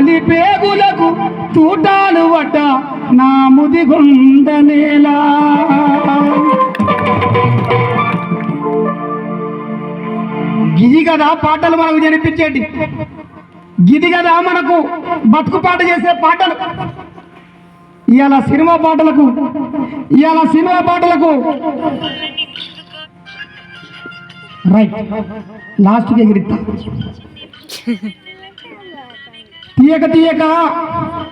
కాని పేగులకు తూటాలు వట నా ముదిగుండ గిది కదా పాటలు మనకు జనిపించేటి గిది కదా మనకు బతుకు పాట చేసే పాటలు. ఇవాళ సినిమా పాటలకు ఇవాళ సినిమా పాటలకు. రైట్ లాస్ట్కి ఎగిరిస్తా తీయక తీయక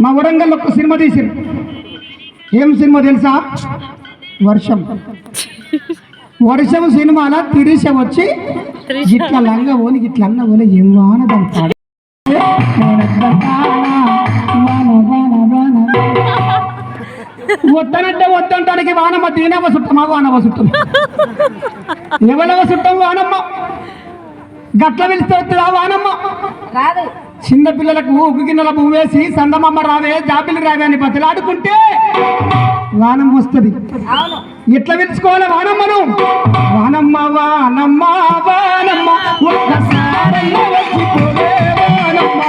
మా వరంగల్ ఒక సినిమా తీసారు. ఏం సినిమా తెలుసా? వర్షం. వర్షం సినిమాల తిరిస వచ్చి ఇట్లా లంగ పోని ఇట్లా అన్న ఓని ఏం వాన దాని వద్దనంటే వద్దంటానికి వానమ్మ దీనమ్మ సుట్టమా వానమ్మ సుట్టం ఎవరవ సుట్టం వానమ్మ? గట్ల పిలిస్తే వస్తుందా వానమ్మ? రాదు. చిన్న పిల్లలకు ఉగ్గు గిన్నెల పువ్వు వేసి సందమమ్మ రావే జాబిలి రావే అని బతిలాడుకుంటే వానం వస్తుంది. ఎట్లా పిలుచుకోవాలి వానమ్మను వానమ్మ వానమ్మ వానమ్మ వచ్చిపోవే వానమ్మ.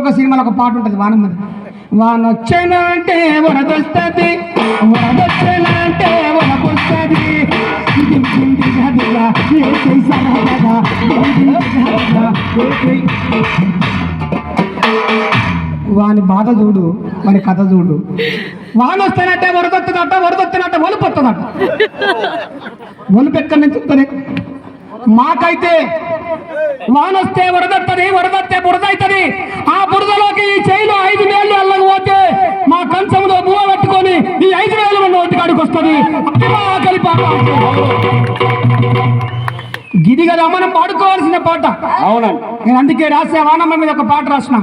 ఇంకొక సినిమాలో ఒక పాట ఉంటుంది వానమ్మది వానొచ్చానంటే వరదొస్తుంది వరదొచ్చానంటే వరదొస్తుంది. ఇది కింది వాని బాధ చూడు వాని కథ చూడు. వాన వస్తానంటే వరదొస్తుందట వరదొస్తున్నట్ట ఒలుపు వస్తుందట ఒలుపు ఎక్కడి నుంచి వస్తుంది మాకైతే వానొస్తే వరదత్తది వరదత్తే బురద అవుతుంది ఆ బురదలోకి ఈ చేయిలో ఐదు వేలు వెళ్ళకపోతే మా కంచంలో బువ పెట్టుకొని ఈ ఐదు వేలు నోటి కాడికి వస్తుంది. ఆకలి పాట గిది కదా మనం పాడుకోవాల్సిన పాట. అవునండి. నేను అందుకే రాసే వానమ్మ మీద ఒక పాట రాసిన.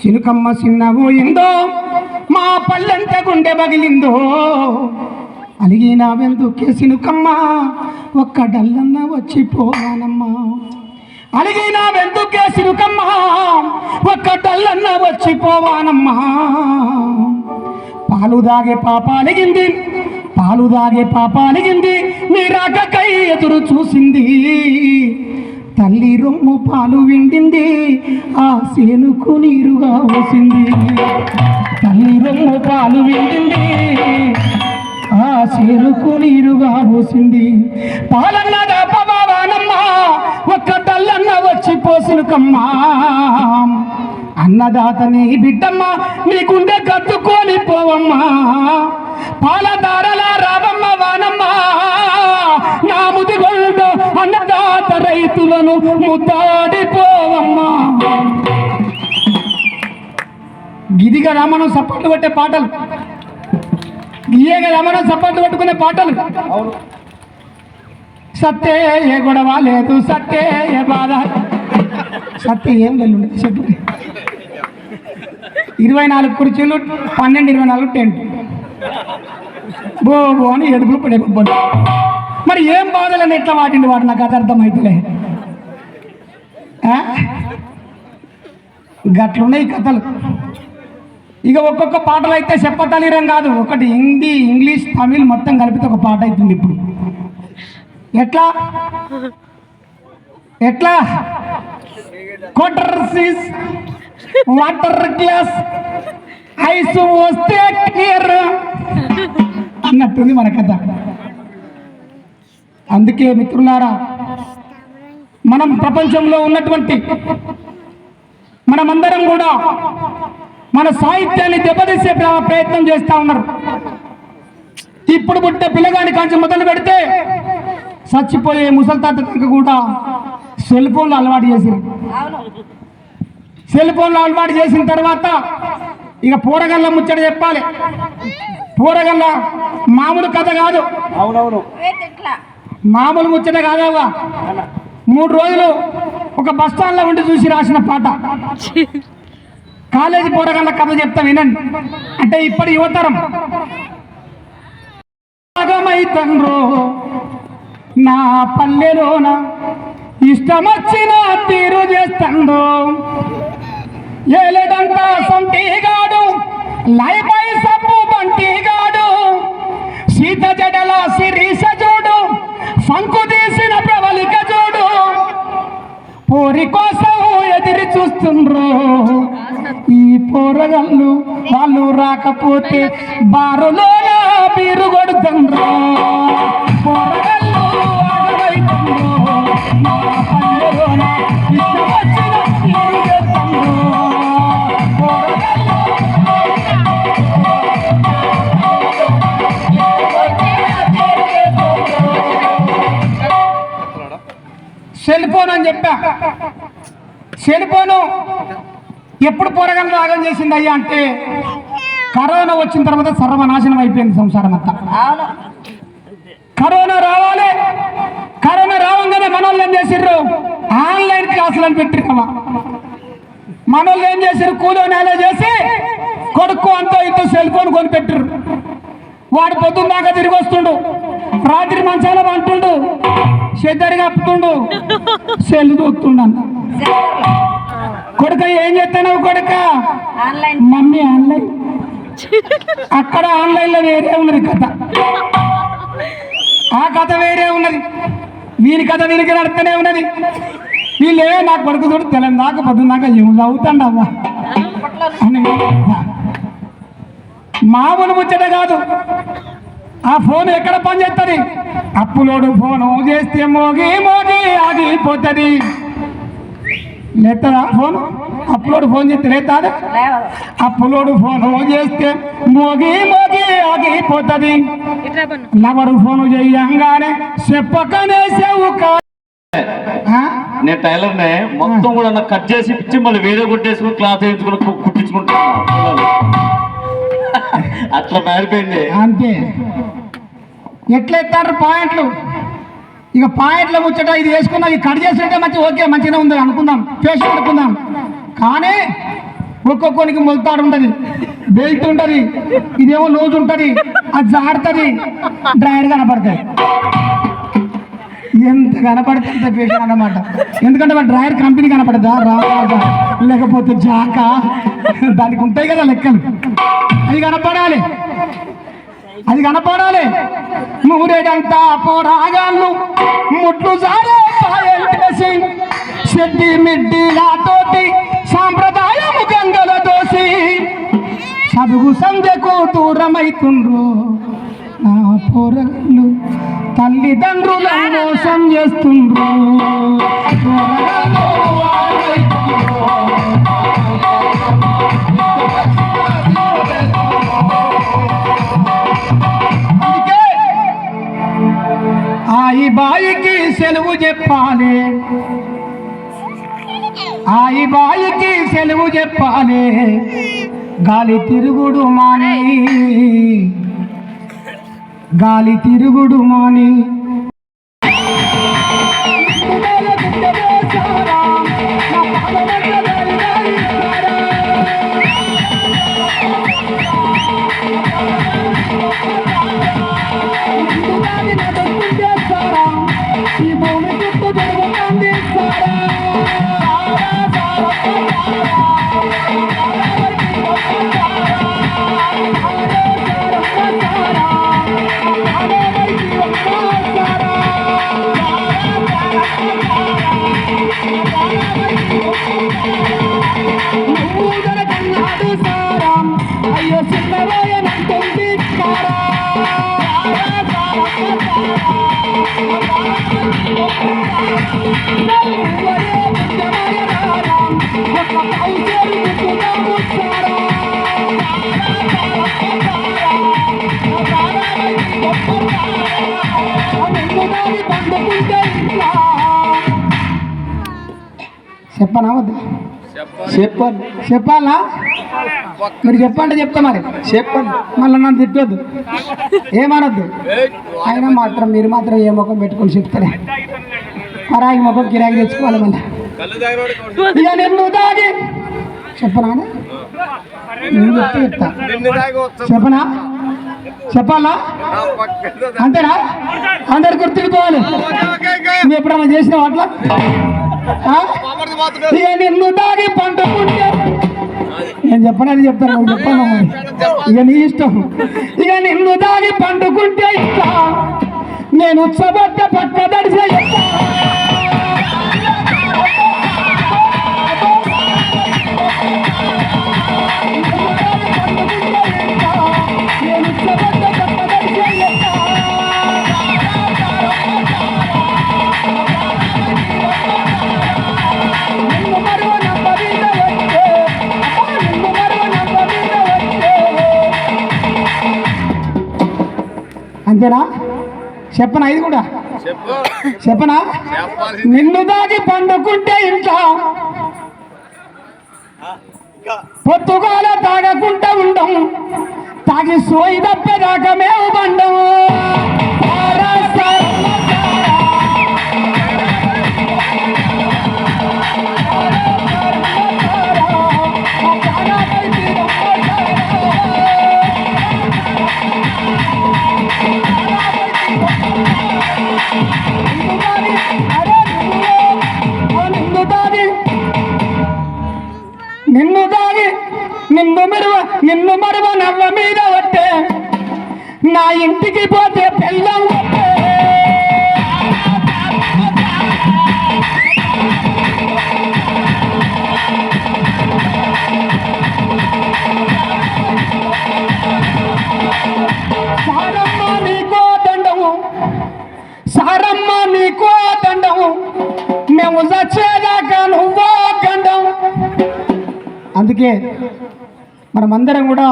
చినుకమ్మ చిన్నవు ఇందో మా పల్లెంత గుండె బగిలిందో అలిగిన వెందుకే సినుకమ్మ ఒక్క డల్లన్న వచ్చిపోవానమ్మా అలిగిన వెందుకే సినుకమ్మ ఒక్క డల్లన్న వచ్చిపోవానమ్మా పాలు దాగే పాప అలిగింది పాలు దాగే పాప అలిగింది నీ రాకకై ఎదురు చూసింది. తల్లి రొమ్ము పాలు విండింది ఆ సేనుకు నీరుగా పోసింది తల్లి రొమ్ము పాలు విండింది ఆ సేనుకు నీరుగా పోసింది పాలన్న దాపవానమ్మ ఒక్క తల్లన్న వచ్చి పోసినకమ్మా. అన్నదాతని బిడ్డమ్మ నీ గుండె కత్తుకొని పోవమ్మా పాలదారల రావమ్మ వానమ్మ. నా ముదిగొల్డు అన్నదాత రైతులను ముద్దాడిపోవమ్మా. గిదిగా రామనం సపోర్ట్లు కొట్టే పాటలు. గియ్యేగా రామనం సపోర్ట్లు కొట్టుకునే పాటలు. సత్తే ఏ గొడవ లేదు సత్తే ఏ బాధ. సత్తే ఏం వెళ్ళుండే చెప్పు ఇరవై నాలుగు కుర్చీలు పన్నెండు ఇరవై నాలుగు టెంట్. బో బో అని ఎడుపులు పడే బొబ్బలు మరి ఏం బాధలని ఎట్లా వాటిండి వాడు? నాకు అది అర్థమవుతులే గట్లున్నాయి కథలు. ఇక ఒక్కొక్క పాటలు అయితే చెప్పతలీరం కాదు. ఒకటి హిందీ ఇంగ్లీష్ తమిళ్ మొత్తం కలిపితే ఒక పాట అవుతుంది ఇప్పుడు. ఎట్లా? ఎట్లా? క్వార్టర్ సీస్ వాటర్ గ్లాస్ ఐస్ వస్తే క్లియర్ అన్నట్టుంది మన కథ. అందుకే మిత్రులారా మనం ప్రపంచంలో ఉన్నటువంటి మనమందరం కూడా మన సాహిత్యాన్ని దెబ్బతీసే ప్రయత్నం చేస్తూ ఉన్నారు. ఇప్పుడు పుట్టే పిల్లగాని కాంచి మొదలు పెడితే చచ్చిపోయే ముసలి తాత కూడా సెల్ ఫోన్లు అలవాటు చేసింది అవును. సెల్ ఫోన్లు అలవాటు చేసిన తర్వాత ఇక పూరగల్ల ముచ్చట చెప్పాలి. పూరగల్ల మామూలు కథ కాదు. అవునవును. మామూలు ముచ్చట కాదవ్వా? మూడు రోజులు ఒక బస్ స్టాండ్లో ఉండి చూసి రాసిన పాట. కాలేజీ పోరగాళ్ళ కథ చెప్తా వినండి. అంటే ఇప్పటి యువతరం. నా పల్లెలోన ఇష్టమొచ్చిన తీరు చేస్తాండో. ఏలేదంతా సొంటిగాడు లైపై సబ్బు బంటిగాడు సీత జడల శిరీష చూడు సంకు తీసిన ప్రవళిక చూడు. పోరి కోసం ఎదిరి చూస్తుండ్రు. ఈ పోరగళ్ళు వాళ్ళు రాకపోతే బారులో బీరు కొడుతుండ్రు. సెల్ ఫోన్ అని చెప్పా. సెల్ ఫోను ఎప్పుడు పోరగాళ్ళు రాగం చేసింది అయ్యా అంటే కరోనా వచ్చిన తర్వాత సర్వనాశనం అయిపోయింది సంసారం అంతా. కరోనా రావాలి. కరోనా రావంగానే మనోళ్ళు ఏం చేసిర్రు? ఆన్లైన్ క్లాసులు అని పెట్టిరమ్మా మనోళ్ళు ఏం చేసిర్రు? కూలో నేల చేసి కొడుకు అంతో ఇంతో సెల్ ఫోన్ కొని పెట్టిర్రు. వాడు పొద్దున్న దాకా తిరిగి వస్తుండు. రాత్రి మంచాల అంటుండు. చెద్దరి కప్పుతుండు సెల్ చూస్తుండు అన్న కొడుక ఏం చేస్తున్నావు కొడుక? Mummy online. అక్కడ ఆన్లైన్లో వేరే ఉన్నది కథ. ఆ కథ వేరే ఉన్నది. వీని కథ వీనికి నడుస్తూనే ఉన్నది. వీళ్ళే నా కొడుకు చూడు తెలం దాకా పొద్దున్న దాకా ఏం చదువుతాండి అవ్వ అని. మామూలు ముచ్చట కాదు. ఆ ఫోన్ ఎక్కడ పని చేస్తుంది అప్పులోడు ఫోను చేస్తే మోగి మోగి ఆగిపోతుంది. లేస్తారా ఫోన్? అప్లోడ్ ఫోన్ చేస్తే లేవదు. అప్లోడ్ ఫోన్ చేస్తే మోగి మోగి ఆగిపోతుంది. లవరు ఫోన్ చేయంగానే చెప్పకనే? నేను టైలర్ నే మొత్తం కూడా నాకు కట్ చేసి ఇచ్చి మళ్ళీ వీడియో కొట్టేసుకుని క్లాత్ వేయించుకుని కు- కుట్టించుకుంటున్నాను అట్లా మారిపోయింది. అంతే. ఎట్లా ఎత్తారు పాయింట్లు? ఇక పాయింట్ల ముచ్చట ఇది వేసుకున్నా ఇది కట్ చేస్తుంటే మంచి ఓకే మంచిగా ఉంది అనుకుందాం చేసి అనుకుందాం కానీ ఒక్కొక్కరికి మొలతాడు ఉంటుంది బెల్ట్ ఉంటుంది ఇదేమో లూజ్ ఉంటుంది అది జాడుతుంది డ్రైవర్ కనపడతాయి. ఎంత కనపడితే అంత పేషెంట్ అన్నమాట. ఎందుకంటే మన డ్రైవర్ కంపెనీ కనపడదా? రాజా లేకపోతే జాక? దానికి ఉంటాయి కదా లెక్కలు. అది కనపడాలి. అది కనపడాలి. మూరేడంతా పోరాగాళ్ళు ముట్లు జారే సిద్ధి చెడ్డి మిడ్డిలాతోటి సాంప్రదాయము గంగల దోసి చదువు సంధ్యకు దూరమైతుండ్రు నా పోరగాళ్ళు తల్లిదండ్రుల మోసం చేస్తుండ్రు. పోరగాళ్ళు ఆగమైతుండ్రు. అందుకే ఆ ఈ బాయికి సెలవు చెప్పాలి. ఆ ఈ బాయికి సెలవు చెప్పాలి. గాలి తిరుగుడు మాని. గాలి తిరుగుడు మాని చెప్పనా వద్దా? చెప్పండి. చెప్పాలా? మీరు చెప్పండి చెప్తా మరి. చెప్పండి. మళ్ళీ నన్ను తిట్టొద్దు. ఏమనొద్దు? అయినా మాత్రం మీరు మాత్రం ఏ ముఖం పెట్టుకొని చెప్తారే? పరాయి మొక్క గిరాకీ తెచ్చుకోవాలి మళ్ళీ. ఇక నిన్ను దాగి చెప్పనా? నేను చెప్తే చెప్పనా? చెప్పాలా? అంతేనా? అందరు గుర్తుండిపోవాలి. నువ్వు ఎప్పుడన్నా చేసినావు అట్లా? నిన్ను దాగి పండుకుంటే నేను చెప్పనని చెప్తాను నువ్వు చెప్పాను ఇక నీ ఇష్టం. ఇక నిన్ను దాగి పండుకుంటే ఇట్లా నేను ఉత్సబట్ట పక్క దడిసే అంతేనా చెప్పనా ఇది కూడా? చెప్పనా? నిన్ను దాగి పండుకుంటే ఇంట్లో పొత్తుగాల తాగకుండా ఉండం. తాగి సోయి తప్పేదాకా మేము బండం నిన్ను మరువ నిన్ను మరువ నవ్వ మీద వట్టే నా ఇంటికి పోతే పెళ్ళం వట్టే సారమ్మ నీకో దండము. సారమ్మ నీకో దండము. మేము చచ్చేదాకా నువ్వో గండం. అందుకే మనమందరం కూడా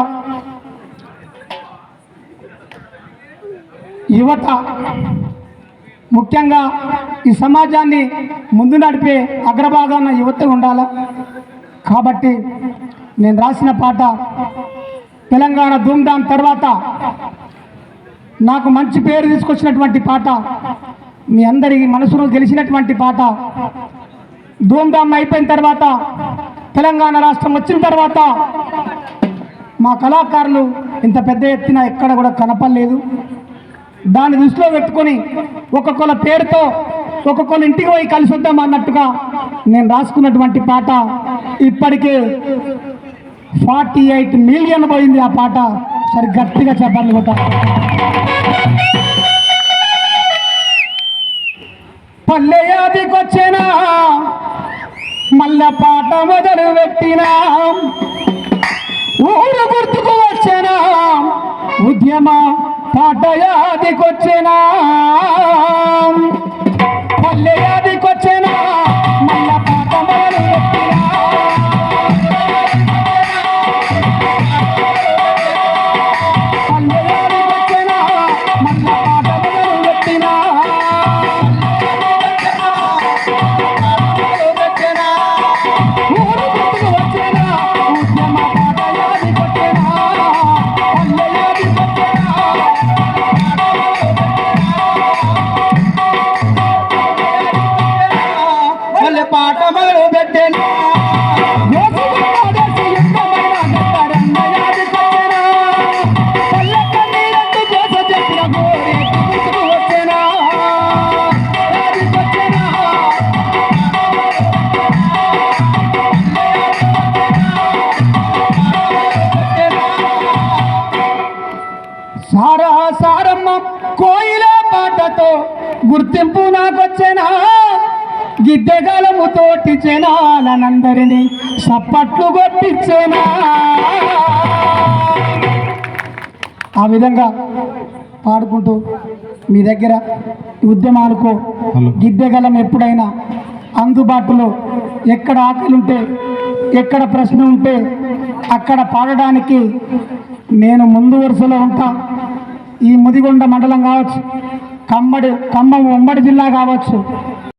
యువత ముఖ్యంగా ఈ సమాజాన్ని ముందు నడిపే అగ్రభాగాన యువత ఉండాల? కాబట్టి నేను రాసిన పాట తెలంగాణ ధూమ్ధాం తర్వాత నాకు మంచి పేరు తీసుకొచ్చినటువంటి పాట మీ అందరి మనసును గెలిచినటువంటి పాట ధూమ్ధాం అయిపోయిన తర్వాత తెలంగాణ రాష్ట్రం వచ్చిన తర్వాత మా కళాకారులు ఇంత పెద్ద ఎత్తున ఎక్కడ కూడా కనపడలేదు. దాన్ని దృష్టిలో పెట్టుకొని ఒక్కొక్కల పేరుతో ఒక్కొక్కరు ఇంటికి పోయి కలిసి వద్దాం అన్నట్టుగా నేను రాసుకున్నటువంటి పాట ఇప్పటికే ఫార్టీ ఎయిట్ మిలియన్ పోయింది ఆ పాట. సరి గట్టిగా చెప్పాలి కొట్ట పల్లె యాదికొచ్చినా మళ్ళా పాట మొదలు పెట్టినా ఊరు గుర్తుకు వచ్చేనా ఉద్యమ పాట యాదికొచ్చేనా పల్లె యాదికొచ్చేనా జనాలనందరినీ సప్పట్లు కొట్టించేనా ఆ విధంగా పాడుకుంటూ మీ దగ్గర ఉద్యమాలకు గిద్దెగలం ఎప్పుడైనా అందుబాటులో ఎక్కడ ఆకలి ఉంటే ఎక్కడ ప్రశ్న ఉంటే అక్కడ పాడడానికి నేను ముందు వరుసలో ఉంటా. ఈ ముదిగొండ మండలం కావచ్చు కమ్మడి ఖమ్మం ఉమ్మడి జిల్లా కావచ్చు